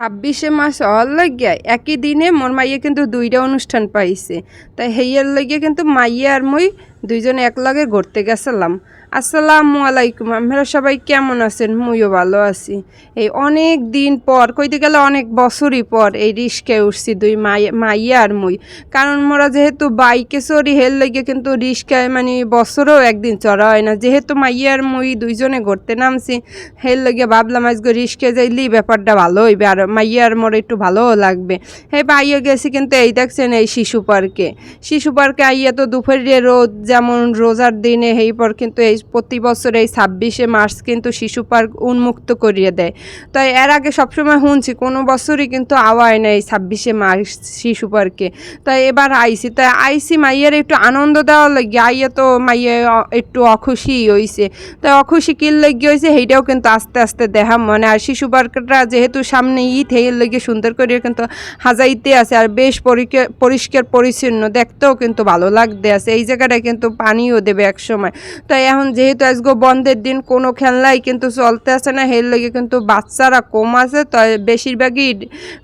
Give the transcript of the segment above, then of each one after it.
ছাব্বিশে মাস হওয়ার লাগিয়া একই দিনে মোর মাইয়া কিন্তু দুইটা অনুষ্ঠান পাইছে। তাই হেইয়ার লাগিয়া কিন্তু মাইয়া আর মই দুইজনে একলগে ঘুরতে গেছিলাম। আসসালামু আলাইকুম, আপনারা সবাই কেমন আছেন? মুইও ভালো আছি। এই অনেক দিন পর, কইতে গেলে অনেক বছরই পর এই রিস্কায় উঠছি দুই মাই- মাইয়া আর মুই। কারণ মোরা যেহেতু বাইকে চড়ি হেল লাগে কিন্তু রিস্কায় মানে বছরও একদিন চড়া হয় না। যেহেতু মাইয়া আর মুই দুইজনে ঘুরতে নামছি হেল লাগে ভাবলাম আজকে রিস্কে যাইলি, ব্যাপারটা ভালো হইবে। আর মাইয়া আর মোর একটু ভালোও লাগবে। হে পাইয়া গেছি কিন্তু এই দেখছেন এই শিশু পার্কে। শিশু পার্কে আইয়া তো দুপুরে রোদ যেমন রোজার দিনে এই পর কিন্তু এই প্রতি বছর এই ছাব্বিশে মার্চ কিন্তু শিশু পার্ক উন্মুক্ত করিয়ে দেয়। তাই এর আগে সবসময় শুনছি, কোনো বছরই কিন্তু আওয়ায় নেই ছাব্বিশে মার্চ শিশু পার্কে। তাই এবার আইসি, তাই আইসি মাইয়ের একটু আনন্দ দেওয়ার লাগে, আইয়া তো মাইয়ে একটু অখুশি হইছে। তাই অখুশি কিল লেগে হয়েছে সেইটাও কিন্তু আস্তে আস্তে দেখা মনে, আর শিশু পার্কটা যেহেতু সামনে ঈদ হেয়ের লেগে সুন্দর করে কিন্তু হাজাইতে আছে, আর বেশ পরিষ্কার পরিষ্কার পরিচ্ছন্ন, দেখতেও কিন্তু ভালো লাগতে আছে। এই জায়গাটায় কিন্তু পানিও দেবে এক সময় তাই এখন যেহেতু আজকে বন্ধের দিন, কোনো খেলনাই কিন্তু চলতে আসে না। হের লেগে কিন্তু বাচ্চারা কম আছে তাই বেশিরভাগই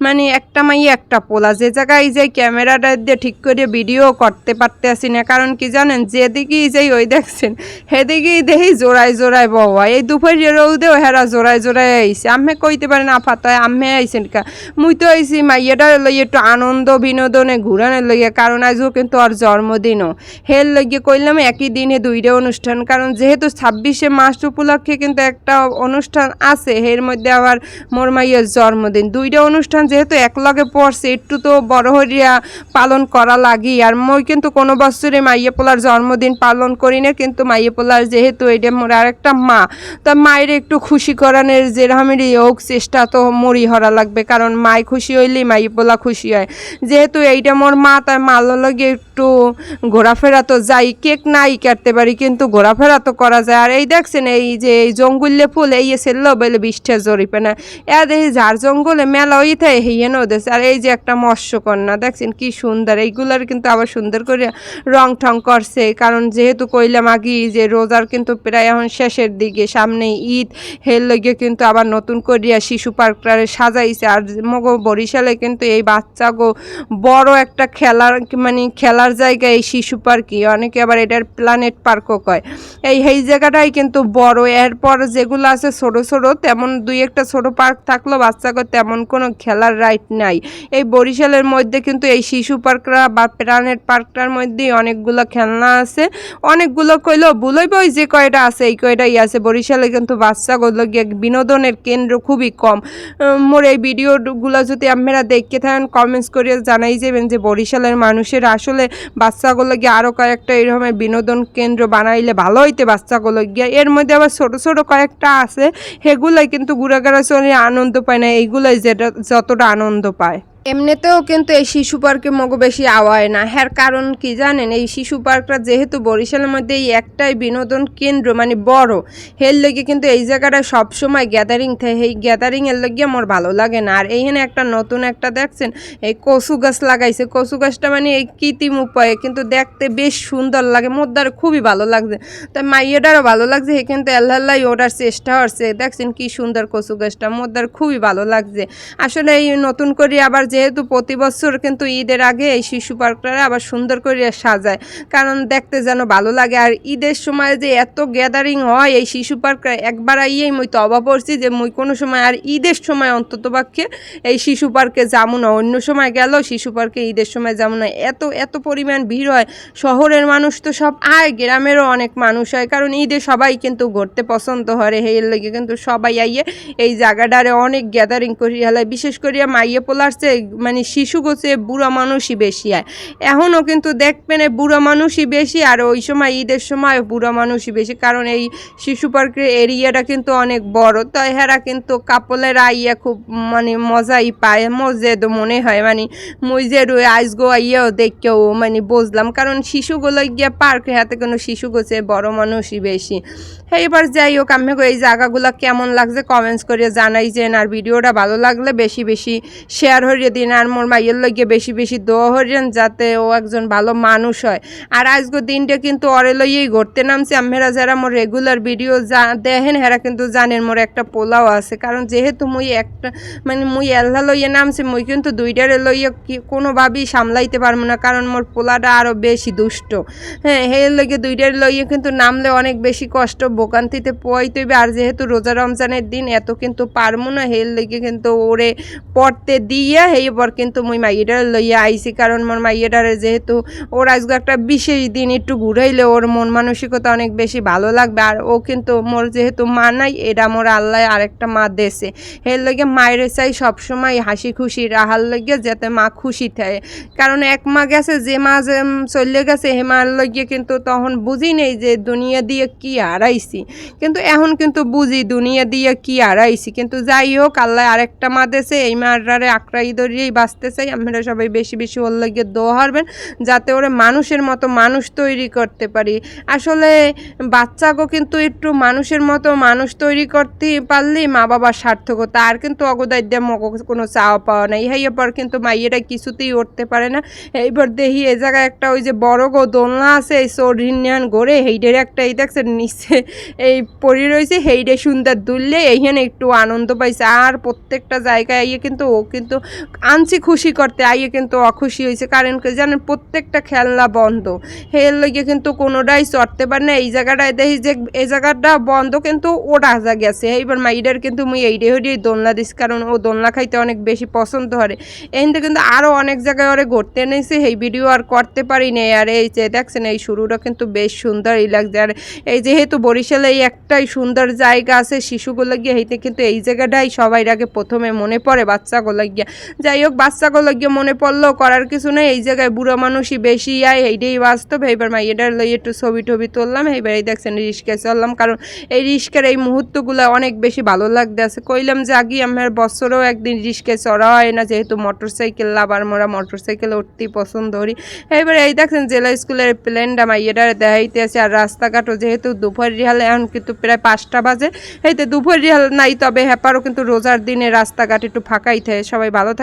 মানে একটা মাই একটা পোলা। যে জায়গায় যাই ক্যামেরাটা দিয়ে ঠিক করে ভিডিও করতে পারতে আসি না। কারণ কি জানেন, যেদিকেই যাই ওই দেখছেন, সেদিকেই দেখি জোড়ায় জোড়ায় বওয়া। এই দুপুরে রৌদেও হেরা জোড়ায় জোড়ায় আইছে। আমি কইতে পারি না ফাতায় আমি আইসেন কা। মুই তো আইছি মাইয়াটার লই একটু আনন্দ বিনোদনে ঘুরানোর লইয়া। কারণ আজও কিন্তু আর জন্মদিনও। হের লইয়ে কইলাম একই দিনে দুইটা অনুষ্ঠান। কারণ যেহেতু ছাব্বিশে মাস উপলক্ষে কিন্তু একটা অনুষ্ঠান আছে, এর মধ্যে আবার মোর মাইয়ের জন্মদিন। দুইটা অনুষ্ঠান যেহেতু একলগে পড়ছে, একটু তো বড় হরিয়া পালন করা লাগি। আর মই কিন্তু কোনো বছরে মাইয়ে পোলার জন্মদিন পালন করি না, কিন্তু মাইয়ে পোলার যেহেতু এটা মোর আরেকটা মা, তা মায়ের একটু খুশি করানোর যেরকমেরই হোক চেষ্টা তো মরি হরা লাগবে, কারণ মায় খুশি হইলেই মাইয়ে পোলা খুশি হয়। যেহেতু এইটা মোর মা, তাই মালো লাগে একটু ঘোরাফেরা তো যাই, কেক নাই কাটতে পারি, কিন্তু ঘোরাফেরা তো করা যায়। আর এই দেখছেন, এই যে এই জঙ্গুল্লে ফুল, এই সেল্লো বলে বিষ্ঠের জরিপে না, এ দেখি ঝাড় জঙ্গলে মেলা ওই থাকে হেয়েন ওদেশ আর এই যে একটা মৎস্যকন্যা, দেখছেন কি সুন্দর, এইগুলার কিন্তু আবার সুন্দর করে রং ঠং করছে। কারণ যেহেতু কইলাম আগে যে রোজার কিন্তু প্রায় এখন শেষের দিকে সামনে ঈদ, হের লগে কিন্তু আবার নতুন করিয়া শিশু পার্কটারে সাজাইছে। আর মগো বরিশালে কিন্তু এই বাচ্চা গো বড় একটা খেলার মানে খেলার জায়গা এই শিশু পার্কই, অনেকে আবার এটার প্ল্যানেট পার্কও কয়। এই এই জায়গাটাই কিন্তু বড়। এরপর যেগুলো আছে ছোট ছোট, তেমন দুই একটা ছোট পার্ক থাকলেও বাচ্চাকে তেমন কোনো খেলার রাইট নাই। এই বরিশালের মধ্যে কিন্তু এই শিশু পার্করা বা প্ল্যানেট পার্কটার মধ্যেই অনেকগুলো খেলনা আছে। অনেকগুলো কইলো ভুলইব ওই যে কয়টা আছে, এই কয়টাই আছে। বরিশালে কিন্তু বাচ্চাগুলো গিয়ে বিনোদনের কেন্দ্র খুবই কম। মোর এই ভিডিওগুলো যদি আপনারা দেখতে থাকেন কমেন্টস করে জানাই যাবেন যে বরিশালের মানুষের আসলে বাচ্চাগুলো গিয়ে আরও কয়েকটা এরকমের বিনোদন কেন্দ্র বানাইলে ভালো হইতে বাচ্চাগুলো গিয়া, এর মধ্যে আবার ছোট ছোট কয়েকটা আছে, সেগুলাই কিন্তু ঘুরাঘুরা চলে আনন্দ পায় না, এইগুলাই যেটা যতটা আনন্দ পায়। এমনিতেও কিন্তু এই শিশু পার্কে মগো বেশি আওয়ায় না। হ্যার কারণ কি জানেন? এই শিশু পার্কটা যেহেতু বরিশালের মধ্যে এই একটাই বিনোদন কেন্দ্র মানে বড়, হের লেগে কিন্তু এই জায়গাটা সবসময় গ্যাদারিং থাকে এই গ্যাদারিং এর লগে আমার ভালো লাগে না। আর এইখানে একটা নতুন একটা দেখছেন, এই কচু গাছ লাগাইছে। কচু গাছটা মানে এই কৃত্রিম উপায়ে কিন্তু দেখতে বেশ সুন্দর লাগে মোদ্দার খুবই ভালো লাগছে। তাই মাইয়াটারও ভালো লাগছে এখান থেকে আল্লাহ আল্লাহ ওটার চেষ্টা হচ্ছে দেখছেন কি সুন্দর কচু গাছটা মোদ্দার খুবই ভালো লাগছে। আসলে এই নতুন করে আবার যেহেতু প্রতি বছর কিন্তু ঈদের আগে এই শিশু পার্কটা আবার সুন্দর করে সাজায়। কারণ দেখতে যেন ভালো লাগে। আর ঈদের সময় যে এত গ্যাদারিং হয় এই শিশু পার্ক একবার আইয়েই মই তো অভাব পড়ছি যে মই কোনো সময় আর ঈদের সময় অন্তত পক্ষে এই শিশু পার্কে যাব না। অন্য সময় গেল শিশু পার্কে ঈদের সময় যাব না। এত এত পরিমাণ ভিড় হয়। শহরের মানুষ তো সব আয়, গ্রামেরও অনেক মানুষ হয় কারণ ঈদে সবাই কিন্তু ঘুরতে পছন্দ করে। হের লেগে কিন্তু সবাই আইয়ে এই জায়গাটারে অনেক গ্যাদারিং করি হেলায় বিশেষ করিয়া মাইয়ে পোলার চেয়ে মানে শিশু গোছে বুড়া মানুষই বেশি হয়। এখনও কিন্তু দেখবেন বুড়া মানুষই বেশি আর ওই সময় ঈদের সময় বুড়া মানুষই বেশি কারণ এই শিশু পার্কের এরিয়াটা কিন্তু অনেক বড়। তাই হেরা কিন্তু কাপলের আইয়া খুব মানে মজাই পায় মজে তো মনে হয়। মানে মুই যে রয়ে আইসগো আইয়াও দেখেও মানে বুঝলাম। কারণ শিশুগুলো গিয়া পার্ক, হাতে কোনো শিশু গোছে বড় মানুষই বেশি। এবার যাই হোক, আমি এই জায়গাগুলো কেমন লাগছে কমেন্টস করে জানাই যে আর ভিডিওটা ভালো লাগলে বেশি বেশি শেয়ার হয়ে দিন আর মোর মাইয়ের লইগে বেশি বেশি দোয়া হরিয়েন যাতে ও একজন ভালো মানুষ হয়। আর আজকে দিনটা কিন্তু অরে লইয়েই ঘুরতে নামছে। আমরা যারা মোর রেগুলার ভিডিও যা দেখেন, হেরা কিন্তু জানেন মোর একটা পোলাও আছে। কারণ যেহেতু মুই একটা মানে মুই এল্লা লইয়ে নামছি, মুই কিন্তু দুইটারে লইয়ে কি কোনোভাবেই সামলাইতে পারব না। কারণ মোর পোলাটা আরও বেশি দুষ্ট। হ্যাঁ হে লইগে দুইটারে লইয়ে কিন্তু নামলে অনেক বেশি কষ্ট, ভোগান্তিতে পোয়াইতে হইবে। আর যেহেতু রোজা রমজানের দিন, এত কিন্তু পারব না। হের লইগে কিন্তু ওরে পড়তে দিয়ে পর কিন্তু মুই মাইয়েটারে লইয়া আইছি, কারণ মোর মাইয়েটারে যেহেতু ওর আজকে একটা বিশেষ দিন, একটু ঘুরাইলে ওর মন মানসিকতা অনেক বেশি ভালো লাগবে। আর ও কিন্তু মোর যেহেতু মা নাই, এটা মোর আল্লাহ আরেকটা মা দেশে এর লগে মায়ের চাই সবসময় হাসি খুশি রাহার লগে যাতে মা খুশি থাকে। কারণ এক মা গেছে, যে মা যে চলে গেছে, হে মার লগে কিন্তু তখন বুঝি নেই যে দুনিয়া দিয়ে কি হারাইছি। কিন্তু এখন কিন্তু বুঝি দুনিয়া দিয়ে কি হারাইছি। কিন্তু যাই হোক, আল্লাহ আরেকটা মা দেশে এই মারারে আঁকড়াই ধরিয়েই বাঁচতে চাই। আমরা সবাই বেশি বেশি ওর লগে দোয়া হারবেন, যাতে ওরা মানুষের মতো মানুষ তৈরি করতে পারি। আসলে বাচ্চাকেও কিন্তু একটু মানুষের মতো মানুষ তৈরি করতে পারলেই মা বাবার সার্থকতা আর কিন্তু অগদায় দিয়ে মগ কোনো চাওয়া পাওয়া নাই। এই পর কিন্তু মাইয়েরা কিছুতেই উঠতে পারে না। এইবার দেখি এ জায়গায় একটা ওই যে বড় গো দোলনা আছে, এই সরিন্যান গড়ে হেইডের একটা এই দেখছে নিচে এই পরি রয়েছে, হেইডে সুন্দর দুললে, এইখানে একটু আনন্দ পাইছে। আর প্রত্যেকটা জায়গায় আইয়ে কিন্তু ও কিন্তু আনছি খুশি করতে, আইয়ে কিন্তু অখুশি হয়েছে কারণ জানেন, প্রত্যেকটা খেলনা বন্ধ। হের লগে কিন্তু কোনোটাই চড়তে পারে না। এই জায়গাটায় দেখি যে, এই জায়গাটা বন্ধ কিন্তু ওটা যা গেছে। এইবার মাইডার কিন্তু মুই এইডে হইডেই দোলনা দিস, কারণ ও দোলনা খাইতে অনেক বেশি পছন্দ করে। এখান কিন্তু আরও অনেক জায়গায় ওরে ঘুরতে এনেছে। এই ভিডিও আর করতে পারি নাই। আর এই যে দেখছেন, এই শুরুটা কিন্তু বেশ সুন্দরই লাগছে। আর এই যেহেতু বরিশালে এই একটাই সুন্দর জায়গা আছে, শিশুগুলো গিয়ে এইতে কিন্তু এই জায়গাটাই সবাই আগে প্রথমে মনে পড়ে, বাচ্চাগুলো গিয়ে। যাই হোক, বাচ্চাগুলো গিয়ে মনে পড়ল, করার কিছু নেই। এই জায়গায় বুড়ো মানুষই বেশি, আয়, এইটাই বাস্তব। এইবার মাইয়েটার লই একটু ছবি টবি তুললাম। এইবার এই দেখছেন রিস্কায় চললাম। কারণ এই রিস্কার এই মুহূর্তগুলো অনেক বেশি ভালো লাগতে আছে। কইলাম যে আগে আমার বছরও একদিন রিস্কায় চড়া হয় না। যেহেতু মোটর সাইকেল আবার মোরা মোটর সাইকেলে উঠতেই পছন্দ করি। এইবার এই দেখছেন জেলা স্কুলের প্লেনটা মাইয়েটার দেখাইতে আছে। আর রাস্তাঘাটও যেহেতু দুপুর রিহাল, এখন কিন্তু প্রায় পাঁচটা বাজে। এইতে দুপুর রিহাল নাই, তবে হ্যাপারও কিন্তু রোজার দিনে রাস্তাঘাট একটু ফাঁকাই থাকে। সবাই ভালো